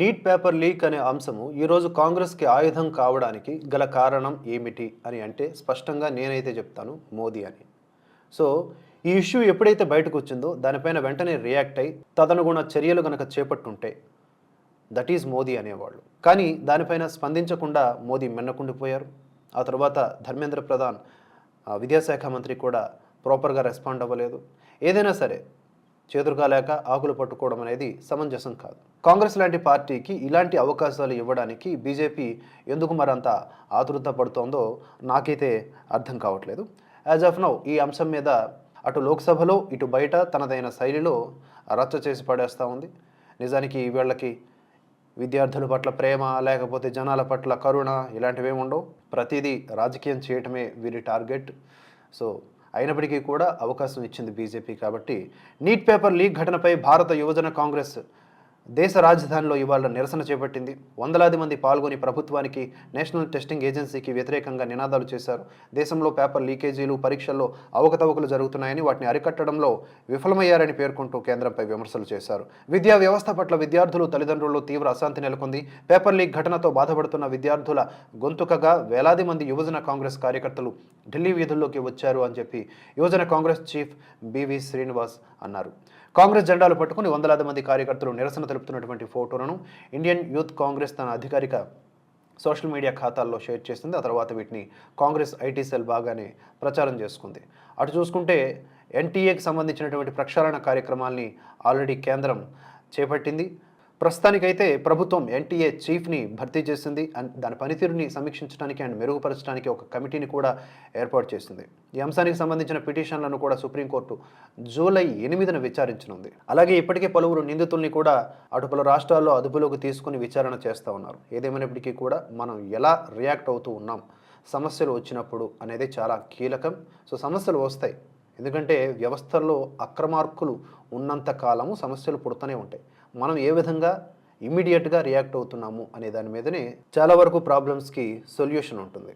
Neat paper leak అనే అంశము ఈరోజు కాంగ్రెస్కి ఆయుధం కావడానికి గల కారణం ఏమిటి అని అంటే స్పష్టంగా నేనైతే చెప్తాను మోదీ అని. సో ఈ ఇష్యూ ఎప్పుడైతే బయటకు వచ్చిందో దానిపైన వెంటనే రియాక్ట్ అయి తదనుగుణ చర్యలు గనక చేపట్టుంటే దట్ ఈజ్ మోదీ అనేవాళ్ళు. కానీ దానిపైన స్పందించకుండా మోదీ మిన్నకుండిపోయారు. ఆ తర్వాత ధర్మేంద్ర ప్రధాన్ విద్యాశాఖ మంత్రి కూడా ప్రాపర్గా రెస్పాండ్ అవ్వలేదు. ఏదైనా సరే చేతురుగా లేక ఆకులు పట్టుకోవడం అనేది సమంజసం కాదు. కాంగ్రెస్ లాంటి పార్టీకి ఇలాంటి అవకాశాలు ఇవ్వడానికి బీజేపీ ఎందుకు మరంత ఆతృత పడుతోందో నాకైతే అర్థం కావట్లేదు. యాజ్ ఆఫ్ నౌ ఈ అంశం మీద అటు లోక్సభలో ఇటు బయట తనదైన శైలిలో రచ్చ చేసి పడేస్తూ ఉంది. నిజానికి వీళ్ళకి విద్యార్థుల పట్ల ప్రేమ లేకపోతే జనాల పట్ల కరుణ ఇలాంటివి ఉండవు. ప్రతిదీ రాజకీయం చేయటమే వీరి టార్గెట్. సో అయినప్పటికీ కూడా అవకాశం ఇచ్చింది బీజేపీ కాబట్టి నీట్ పేపర్ లీక్ ఘటనపై భారత యువజన కాంగ్రెస్ దేశ రాజధానిలో ఇవాళ నిరసన చేపట్టింది. వందలాది మంది పాల్గొని ప్రభుత్వానికి నేషనల్ టెస్టింగ్ ఏజెన్సీకి వ్యతిరేకంగా నినాదాలు చేశారు. దేశంలో పేపర్ లీకేజీలు పరీక్షల్లో అవకతవకలు జరుగుతున్నాయని వాటిని అరికట్టడంలో విఫలమయ్యారని పేర్కొంటూ కేంద్రంపై విమర్శలు చేశారు. విద్యా వ్యవస్థ పట్ల విద్యార్థులు తల్లిదండ్రుల్లో తీవ్ర అశాంతి నెలకొంది. పేపర్ లీక్ ఘటనతో బాధపడుతున్న విద్యార్థుల గొంతుకగా వేలాది మంది యువజన కాంగ్రెస్ కార్యకర్తలు ఢిల్లీ వీధుల్లోకి వచ్చారు అని చెప్పి యువజన కాంగ్రెస్ చీఫ్ బివి శ్రీనివాస్ అన్నారు. కాంగ్రెస్ జెండాలు పట్టుకుని వందలాది మంది కార్యకర్తలు నిరసన జరుపుతున్నటువంటి ఫోటోలను ఇండియన్ యూత్ కాంగ్రెస్ తన అధికారిక సోషల్ మీడియా ఖాతాల్లో షేర్ చేసింది ఆ తర్వాత వీటిని కాంగ్రెస్ ఐటీ సెల్ బాగానే ప్రచారం చేసుకుంది. అటు చూసుకుంటే ఎన్టీఏకి సంబంధించినటువంటి ప్రక్షాళన కార్యక్రమాల్ని ఆల్రెడీ కేంద్రం చేపట్టింది. ప్రస్తుతానికైతే ప్రభుత్వం ఎన్టీఏ చీఫ్ని భర్తీ చేసింది. అండ్ దాని పనితీరుని సమీక్షించడానికి అండ్ మెరుగుపరచడానికి ఒక కమిటీని కూడా ఏర్పాటు చేసింది. ఈ అంశానికి సంబంధించిన పిటిషన్లను కూడా సుప్రీంకోర్టు జూలై ఎనిమిదిన విచారించనుంది. అలాగే ఇప్పటికే పలువురు నిందితుల్ని కూడా అటు పలు రాష్ట్రాల్లో అదుపులోకి తీసుకుని విచారణ చేస్తూ ఉన్నారు. ఏదేమైనప్పటికీ కూడా మనం ఎలా రియాక్ట్ అవుతూ ఉన్నాం సమస్యలు వచ్చినప్పుడు అనేది చాలా కీలకం. సో సమస్యలు వస్తాయి. ఎందుకంటే వ్యవస్థల్లో అక్రమార్కులు ఉన్నంత కాలము సమస్యలు పుడుతూనే ఉంటాయి. మనం ఏ విధంగా ఇమ్మీడియట్గా రియాక్ట్ అవుతున్నాము అనే దాని మీదనే చాలా వరకు ప్రాబ్లమ్స్కి సొల్యూషన్ ఉంటుంది.